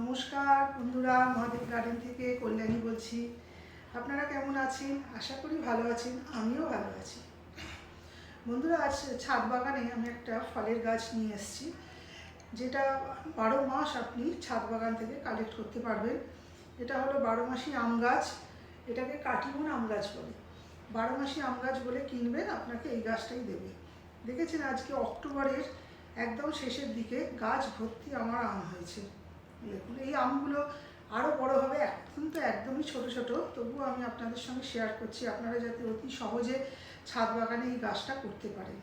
নমস্কার বন্ধুরা, মহাদেব গার্ডেন থেকে কল্যাণী বলছি। আপনারা কেমন আছেন? আশা করি ভালো আছেন, আমিও ভালো আছি। বন্ধুরা, আজ ছাদ বাগানে আমি একটা ফলের গাছ নিয়ে এসেছি, যেটা বারো মাস আপনি ছাদ বাগান থেকে কালেক্ট করতে পারবেন। এটা হলো বারো মাসি আম গাছ, এটাকে কাটিমন আম গাছ বলে। বারো মাসি আম গাছ বলে কিনবেন, আপনাকে এই গাছটাই দেবে। দেখেছেন আজকে অক্টোবরের একদম শেষের দিকে গাছ ভর্তি আমার আম হয়েছে। দেখুন এই আমগুলো আরও বড় হবে, এখন তো একদমই ছোট ছোট। তবুও আমি আপনাদের সঙ্গে শেয়ার করছি, আপনারা যাতে অতি সহজে ছাদ বাগানে এই গাছটা করতে পারেন।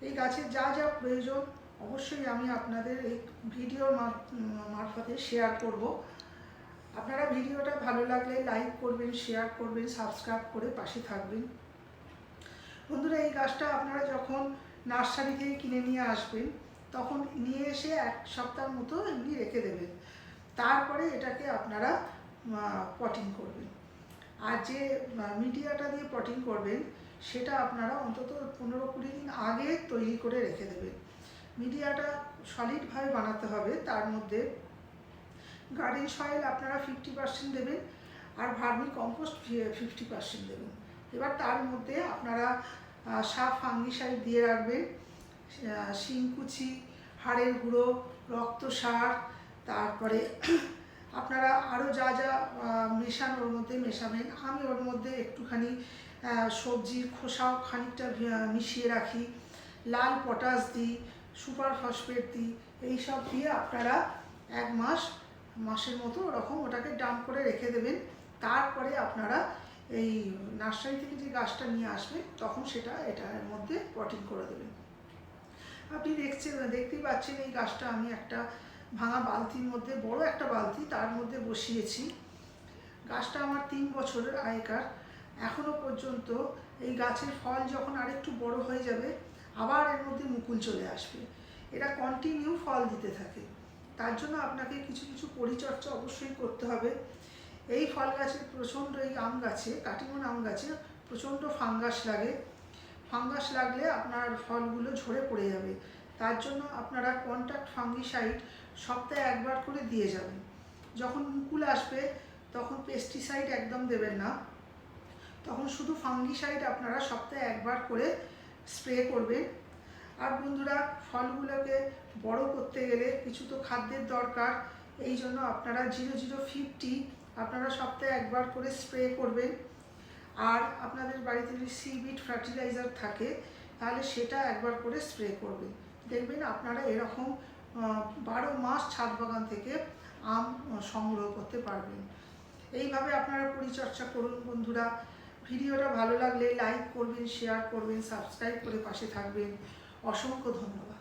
এই গাছের যা যা প্রয়োজন, অবশ্যই আমি আপনাদের এই ভিডিওর মার- মারফতে শেয়ার করব। আপনারা ভিডিওটা ভালো লাগলে লাইক করবেন শেয়ার করবেন সাবস্ক্রাইব করে পাশে থাকবেন। বন্ধুরা, এই গাছটা আপনারা যখন নার্সারি থেকে কিনে নিয়ে আসবেন, তখন নিয়ে এসে এক সপ্তাহ মতো এমনি রেখে দেবেন। তারপরে এটাকে আপনারা পটিং করবেন। আর যে মিডিয়াটা দিয়ে পটিং করবেন, সেটা আপনারা অন্তত পনেরো কুড়ি দিন আগে তৈরি করে রেখে দেবেন। মিডিয়াটা সলিডভাবে বানাতে হবে, তার মধ্যে গার্ডেন সয়েল আপনারা ফিফটি পার্সেন্ট দেবেন, আর ভার্মি কম্পোস্ট ফিফটি পার্সেন্ট দেবেন। এবার তার মধ্যে আপনারা সাপ, ফাঙ্গিসাইড দিয়ে রাখবেন শিংকুচি, হাড়ের গুঁড়ো রক্ত সার তারপরে আপনারা আরও যা যা মেশান ওর মধ্যে মেশাবেন, আমি ওর মধ্যে একটুখানি সবজির খোসাও খানিকটা মিশিয়ে রাখি, লাল পটাশ দিই, সুপার ফসফেট দিই, এইসব দিয়ে আপনারা এক মাস, মাসের মতো ওরকম ওটাকে ডাম্প করে রেখে দেবেন। তারপরে আপনারা এই নার্সারি থেকে যে গাছটা নিয়ে আসবে তখন সেটা এটার মধ্যে পটিং করে দেবেন। আপনি দেখছেন, দেখতেই পাচ্ছেন এই গাছটা আমি একটা ভাঙা বালতির মধ্যে, বড় একটা বালতি তার মধ্যে বসিয়েছি। গাছটা আমার তিন বছরের আগেকার। এখনও পর্যন্ত এই গাছের ফল যখন আরেকটু বড় হয়ে যাবে, আবার এর মধ্যে মুকুল চলে আসবে। এটা কন্টিনিউ ফল দিতে থাকে। তার জন্য আপনাকে কিছু কিছু পরিচর্যা অবশ্যই করতে হবে। এই ফল গাছে প্রচণ্ড এই আম গাছে, কাটিমন আম গাছে প্রচণ্ড ফাঙ্গাস লাগে। ফাঙ্গাস লাগলে আপনার ফলগুলো ঝরে পড়ে যাবে। তার জন্য আপনারা কন্ট্যাক্ট ফাঙ্গিসাইড সপ্তাহে একবার করে দিয়ে যাবেন। যখন মুকুল আসবে, তখন পেস্টিসাইড একদম দেবেন না। তখন শুধু ফাঙ্গিসাইড আপনারা সপ্তাহে একবার করে স্প্রে করবেন। আর বন্ধুরা, ফলগুলোকে বড় করতে গেলে কিছু তো খাদ্যের দরকার। এই জন্য আপনারা জিরো জিরো ফিফটি আপনারা সপ্তাহে একবার করে স্প্রে করবেন। আর আপনাদের বাড়িতে যদি সিবিট ফার্টিলাইজার থাকে, তাহলে সেটা একবার করে স্প্রে করবেন। দেখবেন আপনারা এরকম বারো মাস ছাদ বাগান থেকে আম সংগ্রহ করতে পারবেন। এইভাবে আপনারা পরিচর্যা করুন বন্ধুরা। ভিডিওটা ভালো লাগলে লাইক করবেন শেয়ার করবেন সাবস্ক্রাইব করে পাশে থাকবেন। অসংখ্য ধন্যবাদ।